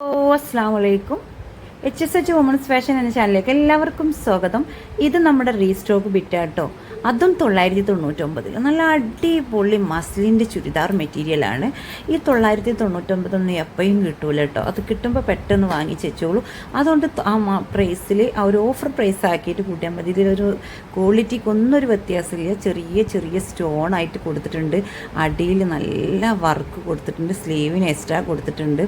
അസ്സാം വലൈക്കും H S H women's fashion എന്ന ചാനലിലേക്ക് എല്ലാവർക്കും സ്വാഗതം. ഇത് നമ്മുടെ റീസ്റ്റോക്ക് ബിറ്റാട്ടോ അതും തൊള്ളായിരത്തി തൊണ്ണൂറ്റൊമ്പതിൽ നല്ല അടിപൊളി മസ്ലിന്റെ ചുരിദാർ മെറ്റീരിയലാണ് ഈ തൊള്ളായിരത്തി തൊണ്ണൂറ്റൊമ്പതൊന്നും എപ്പോഴും കിട്ടൂല കേട്ടോ അത് കിട്ടുമ്പോൾ പെട്ടെന്ന് വാങ്ങിച്ച് വെച്ചോളൂ. അതുകൊണ്ട് ആ പ്രൈസിൽ ആ ഒരു ഓഫർ പ്രൈസ് ആക്കിയിട്ട് കൂട്ടിയാൽ മതി. ഇതിലൊരു ക്വാളിറ്റിക്ക് ഒന്നൊരു വ്യത്യാസമില്ല. ചെറിയ ചെറിയ സ്റ്റോൺ ആയിട്ട് കൊടുത്തിട്ടുണ്ട്. അടിയിൽ നല്ല വർക്ക് കൊടുത്തിട്ടുണ്ട്. സ്ലീവിന് എക്സ്ട്രാ കൊടുത്തിട്ടുണ്ട്.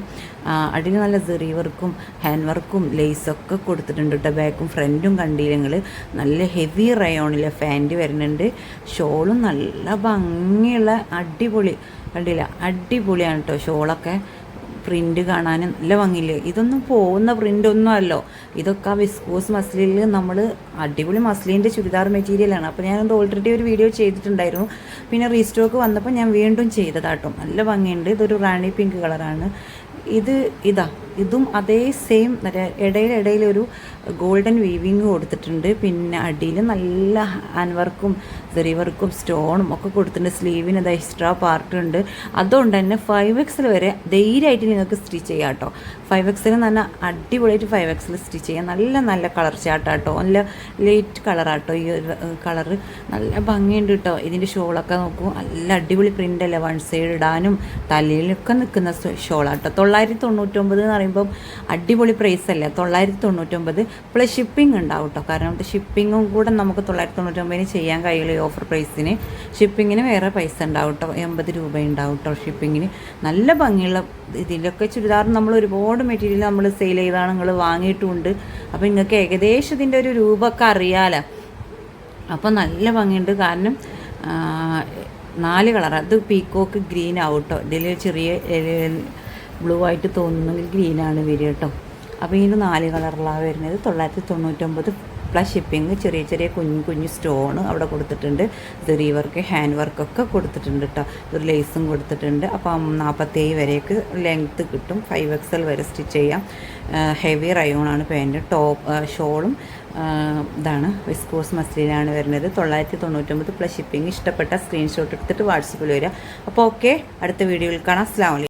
അടിയിൽ നല്ല സെറി വർക്കും ഹാൻഡ് വർക്കും ലേസൊക്കെ കൊടുത്തിട്ടുണ്ട് കേട്ടോ ബാക്കും ഫ്രണ്ടും കണ്ടില്ലെങ്കിൽ നല്ല ഹെവി റയോണിലെ ഫാന്റ് വരുന്നുണ്ട്. ഷോളും നല്ല ഭംഗിയുള്ള അടിപൊളി കണ്ടില്ല? അടിപൊളിയാണ് കേട്ടോ ഷോളൊക്കെ. പ്രിന്റ് കാണാനും നല്ല ഭംഗിയില്ലേ? ഇതൊന്നും പോകുന്ന പ്രിന്റ് ഒന്നും അല്ലോ. ഇതൊക്കെ ആ വിസ്കോസ് മസ്ലിയിൽ നമ്മൾ അടിപൊളി മസ്ലിന്റെ ചുരിദാർ മെറ്റീരിയലാണ് അപ്പോൾ ഞാനത് ഓൾറെഡി ഒരു വീഡിയോ ചെയ്തിട്ടുണ്ടായിരുന്നു. പിന്നെ റീസ്റ്റോക്ക് വന്നപ്പോൾ ഞാൻ വീണ്ടും ചെയ്തതാട്ടോ നല്ല ഭംഗിയുണ്ട്. ഇതൊരു റാണി പിങ്ക് കളറാണ് ഇത് ഇതാ. ഇതും അതേ സെയിം ഇടയിലിടയിൽ ഒരു ഗോൾഡൻ വീവിങ് കൊടുത്തിട്ടുണ്ട്. പിന്നെ അടിയിൽ നല്ല ഹാൻഡ് വർക്കും സെറി വർക്കും സ്റ്റോണും ഒക്കെ കൊടുത്തിട്ടുണ്ട്. സ്ലീവിന് അത് എക്സ്ട്രാ പാർട്ടുണ്ട് അതുകൊണ്ട് തന്നെ ഫൈവ് എക്സിൽ വരെ ധൈര്യമായിട്ട് നിങ്ങൾക്ക് സ്റ്റിച്ച് ചെയ്യാം കേട്ടോ ഫൈവ് എക്സിൽ നല്ല അടിപൊളിയായിട്ട് ഫൈവ് എക്സിൽ സ്റ്റിച്ച് ചെയ്യാം. നല്ല നല്ല കളർ ചാട്ടാട്ടോ നല്ല ലൈറ്റ് കളറാട്ടോ ഈ ഒരു കളറ് നല്ല ഭംഗിയുണ്ട് കേട്ടോ ഇതിന്റെ ഷോളൊക്കെ നോക്കൂ. നല്ല അടിപൊളി പ്രിന്റ് അല്ലേ? വൺ സൈഡ് ഇടാനും തലയിലൊക്കെ നിൽക്കുന്ന ഷോളാട്ടോ തൊള്ളായിരത്തി തൊണ്ണൂറ്റൊമ്പത് എന്ന് പറയുമ്പം അടിപൊളി പ്രൈസ് അല്ലേ? തൊള്ളായിരത്തി തൊണ്ണൂറ്റൊമ്പത് പ്ലസ് ഷിപ്പിംഗ് ഉണ്ടാവും കേട്ടോ കാരണം ഷിപ്പിങ്ങും കൂടെ നമുക്ക് തൊള്ളായിരത്തി തൊണ്ണൂറ്റൊമ്പതിന് ചെയ്യാൻ കഴിയുള്ളൂ ഈ ഓഫർ പ്രൈസിന് ഷിപ്പിങ്ങിന് വേറെ പൈസ ഉണ്ടാവും കേട്ടോ എൺപത് രൂപ ഉണ്ടാവും കേട്ടോ ഷിപ്പിങ്ങിന് നല്ല ഭംഗിയുള്ള ഇതിലൊക്കെ ചുരിദാർ നമ്മൾ ഒരുപാട് മെറ്റീരിയൽ നമ്മൾ സെയിൽ ചെയ്താണ് നിങ്ങൾ വാങ്ങിയിട്ടുമുണ്ട് അപ്പോൾ നിങ്ങൾക്ക് ഏകദേശം ഇതിന്റെ ഒരു രൂപമൊക്കെ അറിയാലോ. അപ്പോൾ നല്ല ഭംഗിയുണ്ട്. കാരണം നാല് കളർ. അത് പീക്കോക്ക് ഗ്രീൻ ആവും കേട്ടോ ഇതിൽ ചെറിയ ബ്ലൂ ആയിട്ട് തോന്നുന്നെങ്കിൽ ഗ്രീനാണ് വരിക കേട്ടോ. അപ്പോൾ ഇതിന് നാല് കളറിലാണ് വരുന്നത്. തൊള്ളായിരത്തി തൊണ്ണൂറ്റൊമ്പത് പ്ലസ് ഷിപ്പിംഗ് ചെറിയ ചെറിയ കുഞ്ഞു കുഞ്ഞു സ്റ്റോണ് അവിടെ കൊടുത്തിട്ടുണ്ട്. സെറി വർക്ക് ഹാൻഡ് വർക്കൊക്കെ കൊടുത്തിട്ടുണ്ട് കേട്ടോ. ഒരു ലേസും കൊടുത്തിട്ടുണ്ട്. അപ്പം നാൽപ്പത്തേഴ് വരെയൊക്കെ ലെങ്ത്ത് കിട്ടും. ഫൈവ് എക്സൽ വരെ സ്റ്റിച്ച് ചെയ്യാം. ഹെവി റയോണാണ് പാന്റ് ടോപ്പ് ഷോളും ഇതാണ് വിസ്കോസ് മസ്ലിനാണ് വരുന്നത്. തൊള്ളായിരത്തി തൊണ്ണൂറ്റൊമ്പത് പ്ലസ് ഷിപ്പിംഗ് ഇഷ്ടപ്പെട്ട സ്ക്രീൻഷോട്ട് എടുത്തിട്ട് വാട്സപ്പിൽ വരിക. അപ്പോൾ ഓക്കെ അടുത്ത വീഡിയോയിൽ കാണാം. അസ്ലാം